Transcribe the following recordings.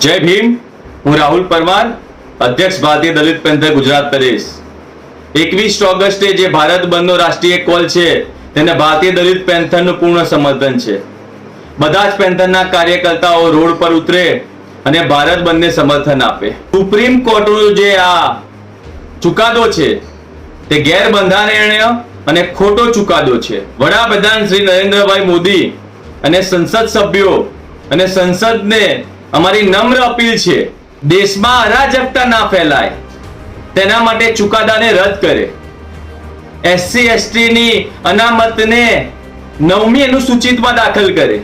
જય ભીમ. હું રાહુલ પરમાર, અધ્યક્ષ ભારતીય દલિત પંથક ગુજરાત પ્રદેશ. એકવીસ ઓગસ્ટે જે ભારત બંધનો રાષ્ટ્રીય કોલ છે, તેને ભારતીય દલિત પેન્થરનું પૂર્ણ સમર્થન છે. બધા જ પેન્થરના કાર્યકર્તાઓ રોડ પર ઉતરે અને ભારત બંધને સમર્થન આપે. સુપ્રીમ કોર્ટનો જે આ ચુકાદો છે, તે ગેરબંધારણીય અને ખોટો ચુકાદો છે. વડાપ્રધાન શ્રી નરેન્દ્રભાઈ મોદી અને સંસદ સભ્યો અને સંસદને અમારી નમ્ર અપીલ છે, દેશમાં અરાજકતા ના ફેલાય. તેના માટે ચુકાદાને રદ કરે. એસસી એસટી ની અનામતને નવમી અનુસૂચિતમાં દાખલ કરે.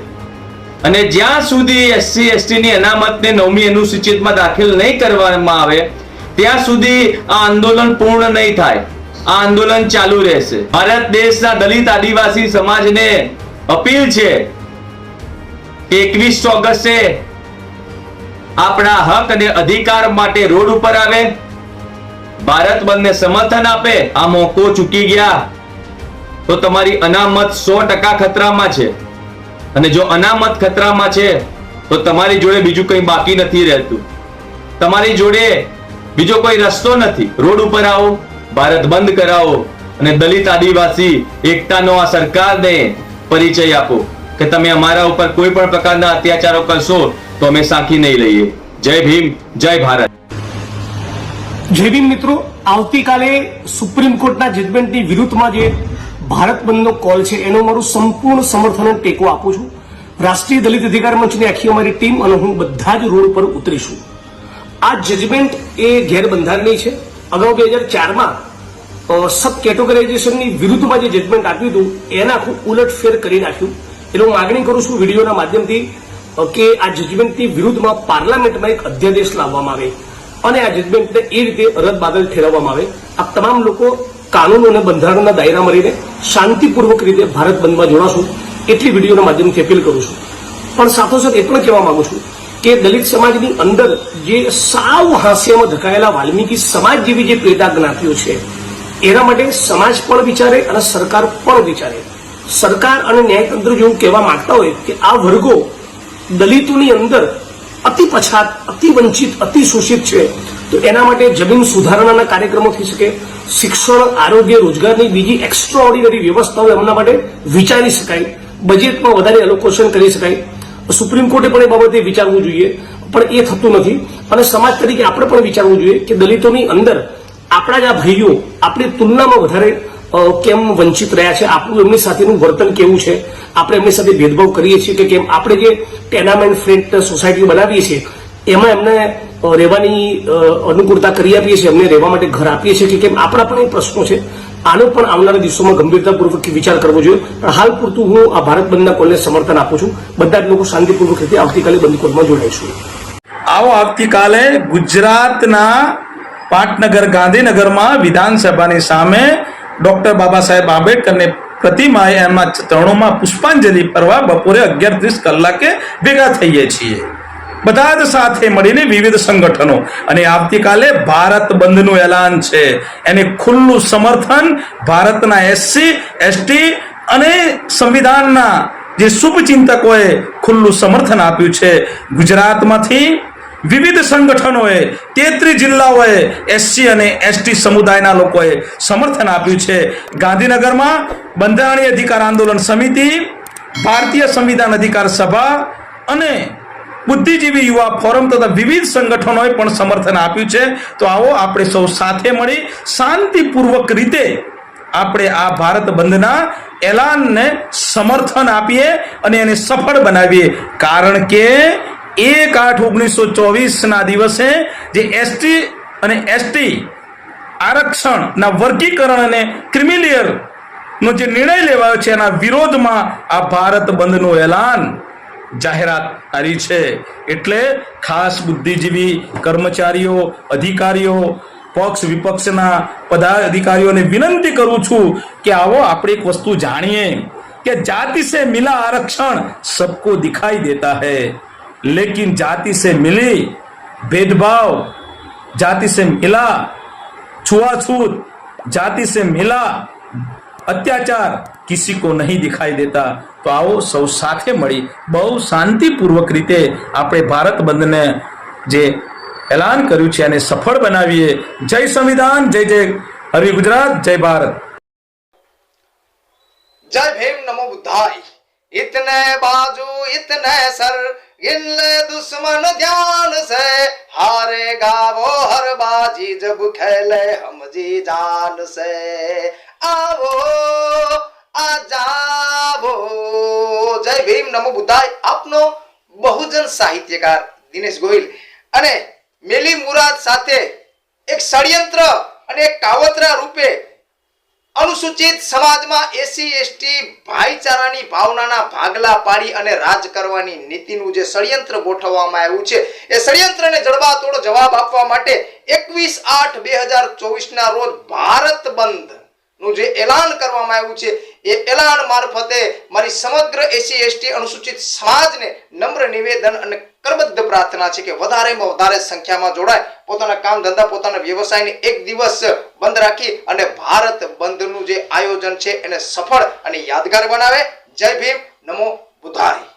અને જ્યાં સુધી એસસી એસટી ની અનામતને નવમી અનુસૂચિતમાં દાખલ નહીં કરવામાં આવે, ત્યાં સુધી આ આંદોલન પૂર્ણ નહીં થાય. આ આંદોલન ચાલુ રહેશે. ભારત દેશના દલિત આદિવાસી સમાજને અપીલ છે એકવીસ ઓગસ્ટે આપણા હક અને અધિકાર માટે રોડ ઉપર આવે. ભારત બંધને સમર્થન આપે આ મોકો ચૂકી ગયા. તો તમારી અનામત સો ટકા ખતરામાં છે. અને જો અનામત ખતરામાં છે, તો તમારી જોડે બીજું કંઈ બાકી નથી રહેતું. તમારી જોડે બીજો કોઈ રસ્તો નથી. રોડ ઉપર આવો, ભારત બંધ કરાવો, અને દલિત આદિવાસી, એકતાનો આ સરકારને પરિચય આપો કે તમે અમારા ઉપર કોઈ પણ પ્રકારના અત્યાચારો કરશો તો અમે સાંખી નહીં લઈએ. જય ભીમ, જય ભારત. જય ભીમ મિત્રો, આવતીકાલે સુપ્રીમ કોર્ટના જજમેન્ટની વિરુદ્ધમાં જે ભારત બંધનો કોલ છે, એનો મારું સંપૂર્ણ સમર્થન ટેકો આપું છું. રાષ્ટ્રીય દલિત અધિકાર મંચની આખી અમારી ટીમ અને હું બધા જ રોડ પર ઉતરીશું. આ જજમેન્ટ એ ગેરબંધારણીય છે. અગાઉ બે હજાર ચારમાં સબ કેટેગરાઇઝેશનની વિરુદ્ધમાં જે જજમેન્ટ આપ્યું હતું, એના આખું ઉલટફેર કરી નાખ્યું. એટલે હું માગણી કરું છું વિડીયોના માધ્યમથી કે આ જજમેન્ટની વિરુદ્ધમાં પાર્લામેન્ટમાં એક અધ્યાદેશ લાવવામાં આવે અને આ જજમેન્ટને એ રીતે રદબાદલ ઠેરવવામાં આવે. આ તમામ લોકો કાનૂન અને બંધારણના દાયરામાં રહીને શાંતિપૂર્વક રીતે ભારત બંધમાં જોડાશું. એટલી વિડીયોના માધ્યમથી અપીલ કરું છું. પણ સાથોસાથ એ પણ કહેવા માંગુ છું કે દલિત સમાજની અંદર જે સાવ હાસ્યમાં ધકાયેલા વાલ્મીકી સમાજ જેવી જે પેટા જ્ઞાતિઓ છે, એના માટે સમાજ પણ વિચારે અને સરકાર પણ વિચારે. સરકાર અને ન્યાયતંત્ર જેવું કહેવા માંગતા હોય કે આ વર્ગો દલિતોની અંદર અતિ પછાત, અતિ વંચિત, અતિ શોષિત છે. તો એના માટે જમીન સુધારણાના કાર્યક્રમો થઈ શકે, શિક્ષણ, આરોગ્ય, રોજગારની બીજી એક્સ્ટ્રા ઓર્ડિનરી વ્યવસ્થાઓ એમના માટે વિચારી શકાય બજેટમાં વધારે એલોકેશન કરી શકાય. સુપ્રીમ કોર્ટે પણ એ બાબતે વિચારવું જોઈએ, પણ એ થતું નથી. અને સમાજ તરીકે આપણે પણ વિચારવું જોઈએ કે દલિતોની અંદર આપણા જ આ ભાઈઓ આપણી તુલનામાં વધારે કેમ વંચિત રહ્યા છે? આપણું એમની સાથેનું વર્તન કેવું છે? આપણે એમની સાથે ભેદભાવ કરીએ છીએ કે કેમ? આપણે જે ટેનામેન્ટ ફ્રેન્ડ સોસાયટી બનાવીએ છીએ, એમાં એમને રહેવાની અનુકૂળતા કરી આપીએ છીએ, એમને રહેવા માટે ઘર આપીએ છીએ કે કેમ? આપણા પણ એ પ્રશ્નો છે. આનો પણ આવનારા દિવસોમાં ગંભીરતાપૂર્વક વિચાર કરવો જોઈએ. હાલ પૂરતું હું આ ભારત બંધના કોલને સમર્થન આપું છું. બધા જ લોકો શાંતિપૂર્વક રીતે આવતીકાલે બંધ કોલમાં જોડાઈશું. આવો આવતીકાલે ગુજરાતના પાટનગર ગાંધીનગરમાં વિધાનસભાની સામે ડોક્ટર બાબા સાહેબ આંબેડકરની પ્રતિમાએ એમના ચરણોમાં પુષ્પાંજલિ પરવા બપોરે અગિયાર ત્રીસ કલાકે ભેગા થઈએ છીએ. બધા જ સાથે મળીને વિવિધ સંગઠનો અને આવતીકાલે ભારત બંધનું એલાન છે. એને ખુલ્લું સમર્થન ભારતના એસસી, એસટી અને સંવિધાનના જે શુભચિંતકોએ ખુલ્લું સમર્થન આપ્યું છે. ગુજરાતમાંથી વિવિધ સંગઠનોએ તેત્રીસ જિલ્લાઓએ એસસી અને એસટી સમુદાયના લોકોએ સમર્થન આપ્યું છે. ગાંધીનગરમાં બંધારણીય અધિકાર આંદોલન સમિતિ, ભારતીય સંવિધાન અધિકાર સભા અને બુદ્ધિજીવી યુવા ફોરમ તથા વિવિધ સંગઠનોએ પણ સમર્થન આપ્યું છે. તો આવો આપણે સૌ સાથે મળી શાંતિપૂર્વક રીતે આપણે આ ભારત બંધના એલાનને સમર્થન આપીએ અને એને સફળ બનાવીએ. કારણ કે એક આઠ ઓગણીસો ચોવીસના દિવસે જે એસટી અને એસટી આરક્ષણના વર્ગીકરણ અને ક્રિમિલિયર નો જે નિર્ણય લેવાયો છે, એના વિરોધમાં આ ભારત બંધનું એલાન જાહેરાત કરી છે. એટલે ખાસ બુદ્ધિજીવી કર્મચારીઓ, અધિકારીઓ, પક્ષ વિપક્ષના પદાધિકારીઓને વિનંતી કરું છું કે આવો આપણે એક વસ્તુ જાણીએ કે જાતિ સે મિલા આરક્ષણ સબકો દિખાઈ દેતા હૈ. लेकिन जाति से मिली भेदभाव जाति से मिला छुआछूत जाति से मिला અત્યાચાર કિસી કો નહીં દિખાઈ દેતા તો આવો સૌ સાથે મળી બહુ શાંતિપૂર્વક રીતે આપણે ભારત બંધને જે એલાન કર્યું છે અને સફળ બનાવીએ જય સંવિધાન જય જય હરિ ગુજરાત જય ભારત जय भीम नमो बुद्धाय इतने बाजू इतने सर એટલે દુશ્મન ધ્યાન સે હારે ગાવો હર બાજી જબ ખેલે હમજી જાન સે આવો આજાવો જય ભીમ નમો બુદ્ધાય આપનો બહુજન સાહિત્યકાર દિનેશ ગોહિલ અને મેલી મુરાદ સાથે એક ષડયંત્ર અને એક કાવતરા રૂપે અનુસૂચિત સમાજમાં એસી એસટી ભાઈચારાની ભાવનાના ભાગલા પાડી અને રાજ કરવાની નીતિનું જે ષડયંત્ર ગોઠવવામાં આવ્યું છે, એ ષડયંત્રને જડબાતોડ જવાબ આપવા માટે એકવીસ આઠ બે હજાર ચોવીસના રોજ ભારત બંધનું જે એલાન કરવામાં આવ્યું છે એ એલાન મારફતે મારી સમગ્ર એસી એસટી અનુસૂચિત સમાજને નમ્ર નિવેદન અને કરબદ્ધ પ્રાર્થના છે કે વધારેમાં વધારે સંખ્યામાં જોડાય. પોતાના કામ ધંધા, પોતાના વ્યવસાયને એક દિવસ બંધ રાખી અને ભારત બંધનું જે આયોજન છે એને સફળ અને યાદગાર બનાવે. જય ભીમ. નમો બુદ્ધાય.